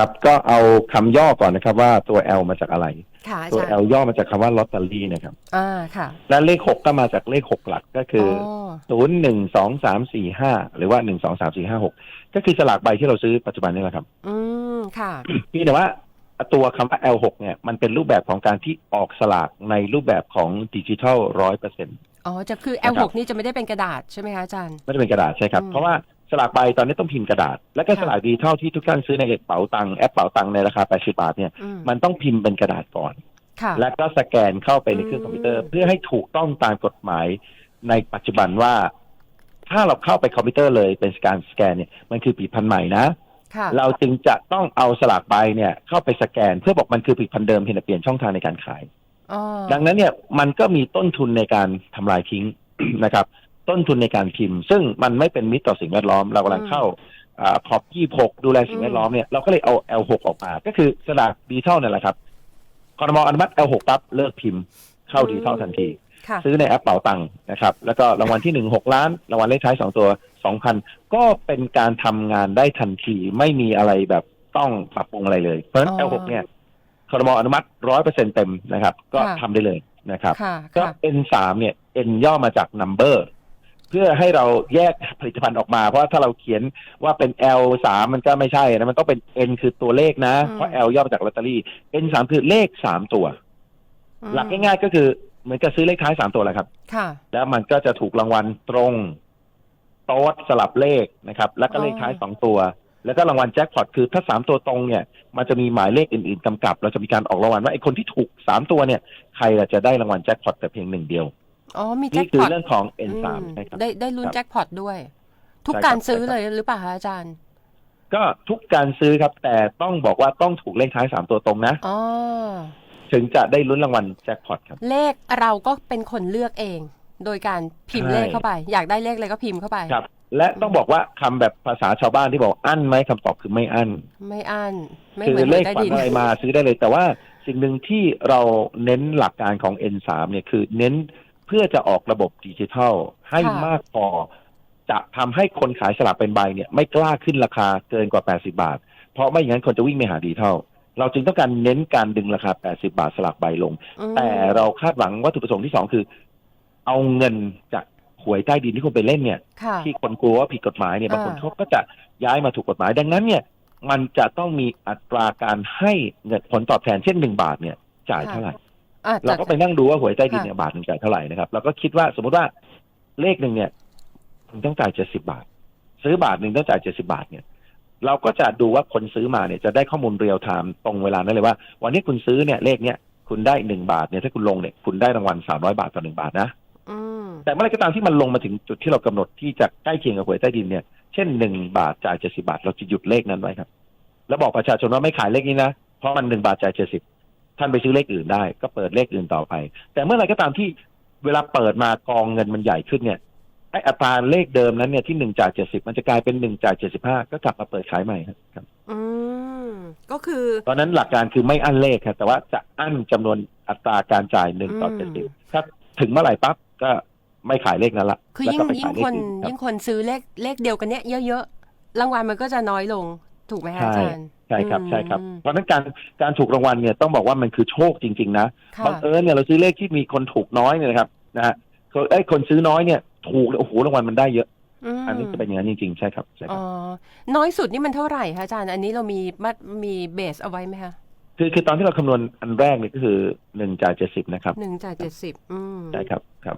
ครับ ก็เอาคำย่อก่อนนะครับ ว่าตัว L มาจากอะไรค่ะอาตัวจารย์ L ย่อมาจากคำว่าลอตเตอรี่นะครับ อ่าค่ะ และเลขหกก็มาจากเลขหกหลักก็คือออศูนย์หนึ่งสองสามสี่ห้าหรือว่าหนึ่งสองสามสี่ห้าหกก็คือสลากใบที่เราซื้อปัจจุบันนี่แหละครับ อืมค่ะพี่แต่ว่าตัวคำว่า L6 เนี่ยมันเป็นรูปแบบของการที่ออกสลากในรูปแบบของดิจิทัลร้อยเปอร์เซ็นต์อ๋อ จะคือนะครับ L6 นี่จะไม่ได้เป็นกระดาษใช่ไหมคะอาจารย์ ไม่ได้เป็นกระดาษใช่ครับอืมเพราะว่า สลากใบตอนนี้ต้องพิมพ์กระดาษ แล้วก็ค่ะสลากดิจิทัลที่ทุกท่านซื้อในแอปเป๋าตังค์แอปเป๋าตังค์ในราคา 80 บาทเนี่ยอืมมันต้องพิมพ์เป็นกระดาษก่อนค่ะแล้วก็สแกนเข้าไปในเครื่องคอมพิวเตอร์อืมเพื่อให้ถูกต้องตามกฎหมายในปัจจุบันว่า ถ้าเราเข้าไปคอมพิวเตอร์เลยเป็นการสแกนเนี่ยมันคือผลิตภัณฑ์ใหม่นะค่ะเราจึงจะต้องเอาสลากใบเนี่ยเข้าไปสแกน เพื่อบอกมันคือผลิตภัณฑ์เดิมเพียงแต่เปลี่ยนช่องทางในการขายอ๋อดังนั้นเนี่ยมันก็มีต้นทุนในการทำลายทิ้งนะครับ ต้นทุนในการพิมพ์ ซึ่งมันไม่เป็นมิตรต่อสิ่งแวดล้อม เรากำลังเข้าพอยี่หกดูแลสิ่งแวดล้อมเนี่ยเราก็เลยเอา L6 ออกมา ก็คือสลากดิจิทัลนั่นแหละครับคอรมออนุมัติ L6 ปั๊บเลิกพิมพ์เข้าดิจิทัลทันทีค่ะซื้อในแอปเป๋าตังค์นะครับ แล้วก็รางวัลที่หนึ่งหกล้าน รางวัลเลขท้ายสองตัวสองพันก็เป็นการทำงานได้ทันทีไม่มีอะไรแบบต้องปรับปรุงอะไรเลย เพราะฉะนั้นอ๋อ L6 เนี่ยคอรมออนุมัติร้อยเปอร์เซ็นเต็มนะครับ ก็ค่ะทำได้เลยนะครับค่ะก็ค่ะ N3 เนี่ย N ย่อมาจาก number เพื่อให้เราแยกผลิตภัณฑ์ออกมา เพราะว่าถ้าเราเขียนว่าเป็น L3 มันก็ไม่ใช่นะมันต้องเป็น N คือตัวเลขนะอืมเพราะ L ย่อมาจากลอตเตอรี่ N3 คือเลขสามตัวอืมหลักง่ายๆก็คือเหมือนกับซื้อเลขท้ายสามตัวแหละครับ ค่ะ แล้วมันก็จะถูกรางวัลตรงโต๊ดสลับเลขนะครับ แล้วก็เลขท้ายสองตัว แล้วก็รางวัลแจ็คพอตคือถ้าสามตัวตรงเนี่ย มันจะมีหมายเลขอื่นๆกำกับ เราจะมีการออกรางวัลว่าไอ้คนที่ถูกสามตัวเนี่ย ใครล่ะจะได้รางวัลแจ็คพอตแต่เพียงหนึ่งเดียว อ๋อมีแจ็นี่คคืพออตเรื่องของ อื N3 มใช่ครับ ได้ได้ลุ้นครับแจ็คพอตด้วย ทุกใช่ครับการซื้อใช่ครับ เลยหรือเปล่าคะอาจารย์ก็ทุกการซื้อครับ แต่ต้องบอกว่าต้องถูกเลขท้ายสามตัวตรงนะ อ๋อถึงจะได้ลุ้นรางวัลแจ็คพอตครับ เลขเราก็เป็นคนเลือกเอง โดยการพิมพ์ใช่ เลขเข้าไป อยากได้เลขอะไรก็พิมพ์เข้าไป ครับ และต้องบอกว่าคำแบบภาษาชาวบ้านที่บอกอั้นไหมคำตอบคือไม่อั้น ไม่อั้นไม่คืเหมือนหเลวยขใต้ฝันดินอะไรมาซื้อได้เลย แต่ว่าสิ่งหนึ่งที่เราเน้นหลักการของ N3 เนี่ยคือเน้น เพื่อจะออกระบบดิจิทัลให้ค่ะมากพอ จะทำให้คนขายสลากเป็นใบเนี่ยไม่กล้าขึ้นราคาเกินกว่า 80 บาท เพราะไม่อย่างนั้นคนจะวิ่งไปหาดิจิทัลเราจึงต้องการเน้นการดึงราคา 80 บาทสลากใบลงอืมแต่เราคาดหวังวัตถุประสงค์ที่สองคือ เอาเงินจากหวยใต้ดินที่คุณไปเล่นเนี่ยค่ะที่คนกลัวว่าผิดกฎหมายเนี่ยบางคนอ่าเขาก็จะย้ายมาถูกกฎหมาย ดังนั้นเนี่ยมันจะต้องมีอัตราการให้เงินผลตอบแทนเช่นหนึ่งบาทเนี่ยจ่ายเท่าไหร่อะ เราก็ไปนั่งดูว่าหวยใต้ดินค่ะเนี่ยบาทหนึ่งจ่ายเท่าไหร่นะครับเราก็คิดว่าสมมติว่าเลขหนึ่งเนี่ยคุณต้องจ่ายเจ็ดสิบาท ซื้อบาทหนึ่งต้องจ่ายเจ็ดสิบาทเนี่ย เราก็จะดูว่าคนซื้อมาเนี่ยจะได้ข้อมูลเรียลไทม์ตรงเวลานั้นเลยว่า วันนี้คุณซื้อเนี่ยเลขเนี้ยคุณได้หนึ่งบาทเนี่ยถ้าคุณลงเนี่ยคุณได้รางวัลสามร้อยบาทต่อหนึ่งบาทนะอืมแต่เมื่อไหรก็ตามที่มันลงมาถึงจุดที่เรากำหนดที่จะใกล้เคียงกับหวยใต้ดินเนี่ยเช่นหนึ่งบาทจ่ายเจ็ดสิบาท เราจะหยุดเลขนั้นไว้ครับ แล้วบอกประชาชนว่าไม่ขายเลขนี้นะเพราะมันหนึ่งบาทจ่ายเจ็ดสิบ ท่านไปซื้อเลขอื่นได้ ก็เปิดเลขอื่นต่อไป แต่เมื่อไหรก็ตามที่เวลาเปิดมากองเงินมันใหญ่ขึ้นเนี่ยไออัตราเลขเดิมนั้นเนี่ยที่หนึ่งจ่ายเจ็ดสิบมันจะกลายเป็นหนึ่งจ่ายเจ็ดสิบห้าก็กลับมาเปิดขายใหม่ครับอืมก็คือตอนนั้นหลักการคือไม่อั้นเลขครับแต่ว่าจะอั้นจำนวนอัตราการจ่ายหนึ่งต่ออืเจ็ดสิบมถ้าถึงเมื่อไหร่ปั๊บก็ไม่ขายเลขนั้นละคือแล้วยิ่งก็ไปยิ่ขางยเลคขนอื่นครับยิ่งคนซื้อเลขเลขเดียวกันเนี้ยเยอะๆรางวัลมันก็จะน้อยลง ถูกไหมคะอาจารย์ ใช่ครับอืมใช่ครับ เพราะฉะนั้นการการถูกรางวัลเนี่ยต้องบอกว่ามันคือโชคจริง ๆ นะค่ะบังเอิญเนี่ยเราซื้อเลขที่มีคนถูกน้อยเนี่ยนะครับนะฮะคนเอ้ยคนซื้อน้อยเนี่ยถูกเลยโอ้โหรางวัลมันได้เยอะมอันนี้จะเป็นอย่างนั้นจริงๆใช่ครับใช่คอ๋รับอน้อยสุดนี่มันเท่าไหร่คะอาจารย์อันนี้เรามีมัดมีเบสเอาไว้ไหมคะคือคือตอนที่เราคำนวณอันแรกเนี่ยก็คือหนึ่งจ่ายเจ็ดสิบนะครับหนึ่งจ่ายเจ็ดสิบอืมใช่ครับครับ